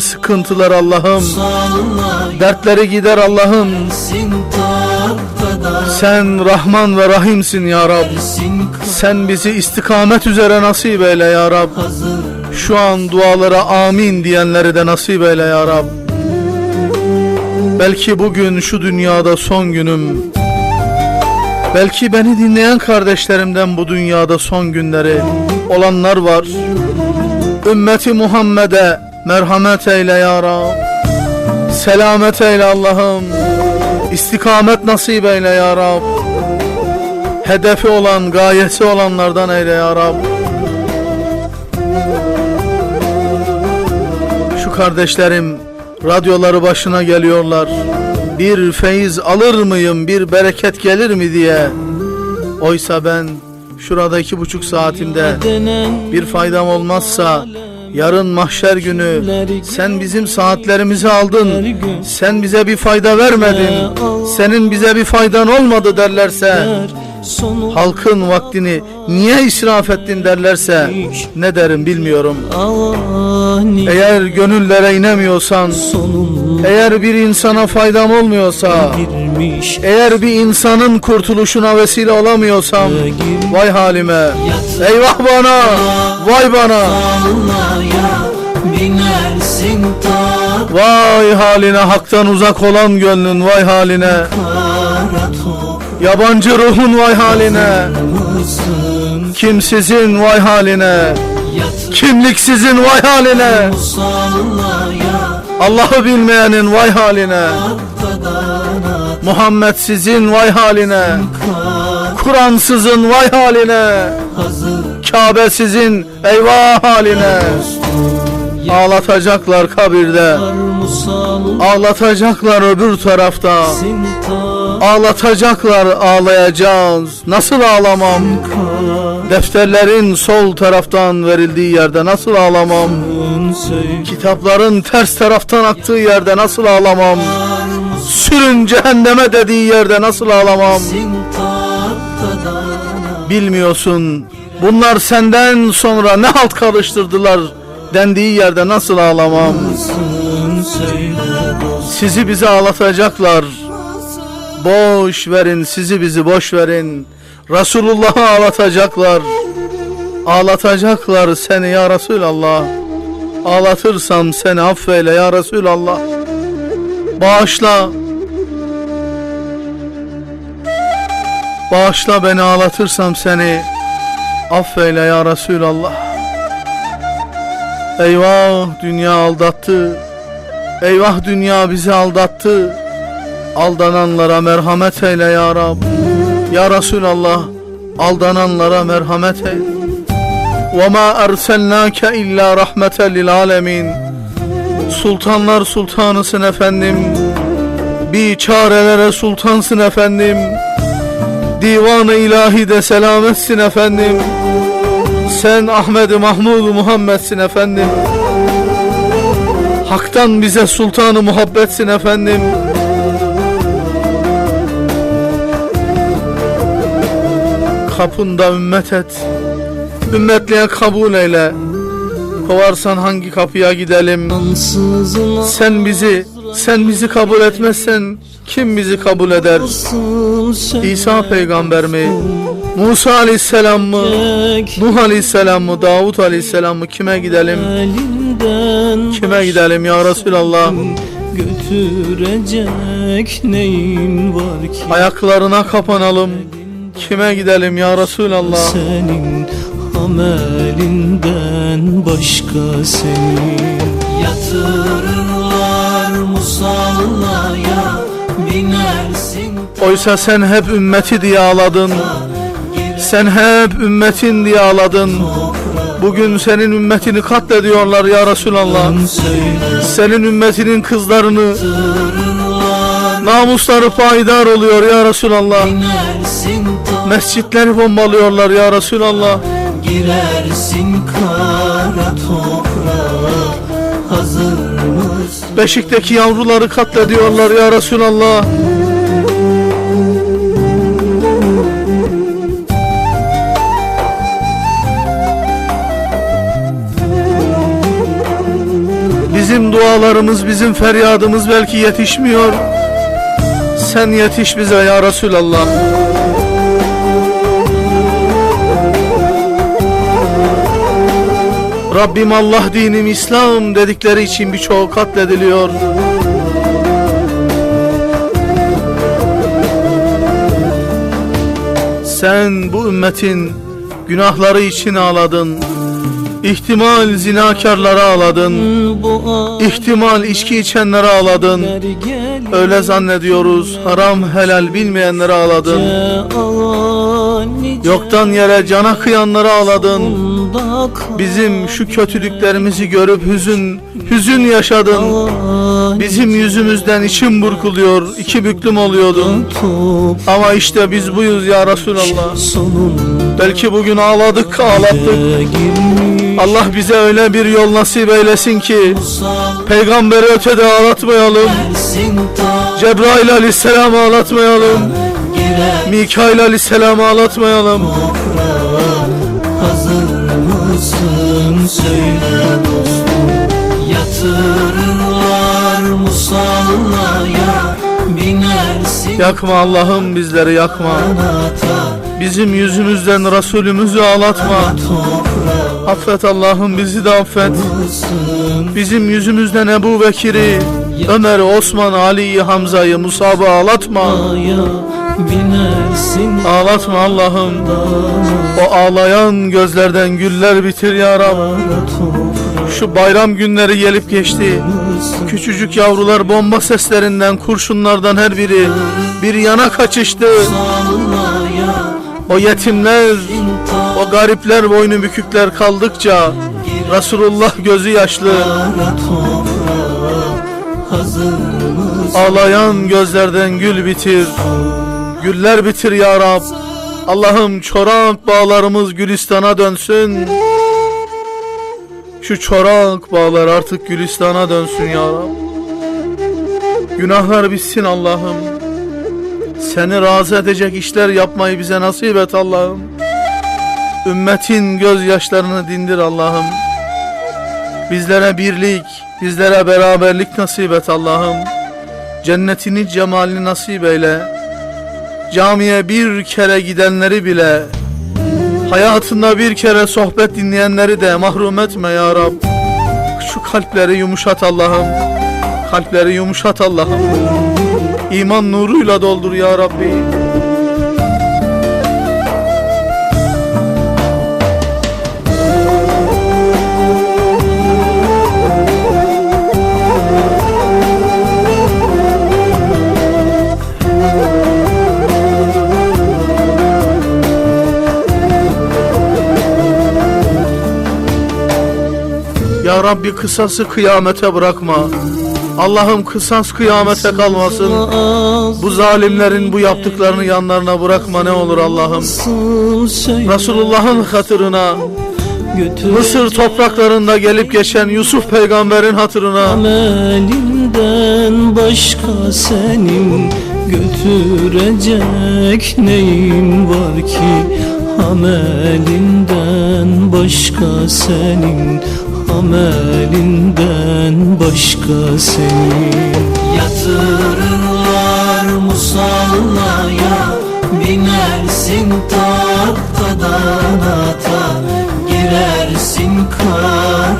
sıkıntılar Allah'ım. Dertleri gider Allah'ım. Sen Rahman ve Rahimsin ya Rab. Sen bizi istikamet üzere nasip eyle ya Rab. Şu an dualara amin diyenleri de nasip eyle ya Rab. Belki bugün şu dünyada son günüm. Belki beni dinleyen kardeşlerimden bu dünyada son günleri olanlar var. Ümmeti Muhammed'e merhamet eyle ya Rab Selamet eyle Allah'ım İstikamet nasip eyle ya Rab Hedefi olan, gayesi olanlardan eyle ya Rab Şu kardeşlerim radyoları başına geliyorlar. Bir feyiz alır mıyım, bir bereket gelir mi diye. Oysa ben şurada iki buçuk saatimde bir faydam olmazsa yarın mahşer günü sen bizim saatlerimizi aldın. Sen bize bir fayda vermedin. Senin bize bir faydan olmadı derlerse halkın vaktini niye israf ettin derlerse ne derim bilmiyorum. Eğer gönüllere inemiyorsan, eğer bir insana faydam olmuyorsa, girmiş eğer bir insanın kurtuluşuna vesile olamıyorsam, vay halime, eyvah bana, vay bana, vay haline haktan uzak olan gönlün vay haline, yabancı ruhun vay haline, kimsizin vay haline, kimliksizin vay haline, Allah'ı bilmeyenin vay haline, Muhammed sizin vay haline, kar Kur'ansızın vay haline, Kabe sizin eyvah haline. Ağlatacaklar kabirde. Ağlatacaklar öbür tarafta. Ta Ağlatacaklar ağlayacağız. Nasıl ağlamam? Defterlerin sol taraftan verildiği yerde nasıl ağlamam? Kitapların ters taraftan aktığı yerde nasıl ağlamam Sürün cehenneme dediği yerde nasıl ağlamam? Bilmiyorsun bunlar senden sonra ne halt karıştırdılar dendiği yerde nasıl ağlamam? Sizi bize ağlatacaklar. Boş verin sizi bizi boş verin. Resulullah'ı ağlatacaklar. Ağlatacaklar seni ya Resulallah. Ağlatırsam seni affeyle ya Resulallah Bağışla Bağışla beni ağlatırsam seni Affeyle ya Resulallah Eyvah dünya aldattı Eyvah dünya bizi aldattı Aldananlara merhamet eyle ya Rab Ya Resulallah Aldananlara merhamet eyle وَمَا أَرْسَلْنَاكَ اِلَّا رَحْمَةً لِلْعَالَمِينَ Sultanlar sultanısın efendim. Bir çarelere sultansın efendim. Divan-ı ilahide selametsin efendim. Sen Ahmet-i Mahmud Muhammed'sin efendim. Hak'tan bize sultanı muhabbetsin efendim. Kapında ümmet et. Ümmetliğe kabul eyle Kovarsan hangi kapıya gidelim? Sen bizi Sen bizi kabul etmezsen Kim bizi kabul eder? İsa peygamber mi? Musa aleyhisselam mı? Nuh aleyhisselam mı? Davut aleyhisselam mı? Kime gidelim? Kime gidelim ya Resulallah? götürecek neyin var ki? Ayaklarına kapanalım. Kime gidelim ya Resulallah? Senin amelinden başka senin Yatırırlar musallaya binersin Oysa sen hep ümmeti diye ağladın Sen hep ümmetin diye ağladın Bugün senin ümmetini katlediyorlar ya Resulallah. Senin ümmetinin kızlarını Namusları payidar oluyor ya Resulallah. Mescitleri bombalıyorlar ya Resulallah girersin kara toprağa hazır mısın? Beşik'teki yavruları katlediyorlar ya Resulallah Bizim dua dualarımız, bizim feryadımız belki yetişmiyor. Sen yetiş bize ya Resulallah. Rabbim Allah dinim İslam dedikleri için birçoğu katlediliyor. Sen bu ümmetin günahları için ağladın. İhtimal zinakarlara ağladın. İhtimal içki içenlere ağladın. Öyle zannediyoruz haram helal bilmeyenlere ağladın. Yoktan yere cana kıyanlara ağladın. Bizim şu kötülüklerimizi görüp hüzün, hüzün yaşadın. Bizim yüzümüzden içim burkuluyor, iki büklüm oluyordun. Ama işte biz buyuz ya Resulallah. Belki bugün ağladık, ağlattık. Allah bize öyle bir yol nasip eylesin ki Peygamberi ötede ağlatmayalım Cebrail aleyhisselamı ağlatmayalım Mikail aleyhisselamı ağlatmayalım mısın söyle dostum. Yatırırlar musallaya Binersin. Yakma Allah'ım bizleri yakma. Bizim yüzümüzden Resulümüzü ağlatma. Affet Allah'ım bizi de affet. Bizim yüzümüzden Ebu Bekir'i Ömer, Osman, Ali'yi, Hamza'yı, Musab'ı ağlatma binersin. Ağlatma Allah'ım. O ağlayan gözlerden güller bitir ya Rab. Şu bayram günleri gelip geçti. Küçücük yavrular bomba seslerinden, kurşunlardan her biri bir yana kaçıştı. O yetimler, o garipler, boynu bükükler kaldıkça Resulullah gözü yaşlı, ağlayan gözlerden gül bitir. Güller bitir ya Rab. Allah'ım çorak bağlarımız Gülistan'a dönsün. Şu çorak bağlar artık Gülistan'a dönsün ya Rab. Günahlar bitsin Allah'ım. Seni razı edecek işler yapmayı bize nasip et Allah'ım. Ümmetin gözyaşlarını dindir Allah'ım. Bizlere birlik, bizlere beraberlik nasip et Allah'ım. Cennetini cemalini nasip eyle. Camiye bir kere gidenleri bile Hayatında bir kere sohbet dinleyenleri de mahrum etme ya Rab. Şu kalpleri yumuşat Allah'ım Kalpleri yumuşat Allah'ım. İman nuruyla doldur ya Rabbi Ya Rabbi kısası kıyamete bırakma. Allah'ım kısas kıyamete kalmasın. Bu zalimlerin bu yaptıklarını yanlarına bırakma ne olur Allah'ım. Resulullah'ın hatırına Mısır topraklarında gelip geçen Yusuf peygamberin hatırına. Amelinden başka senin götürecek neyin var ki? Amelinden başka senin Amelinden başka senin Yatırırlar musallaya Binersin tahtadan ata Girersin kara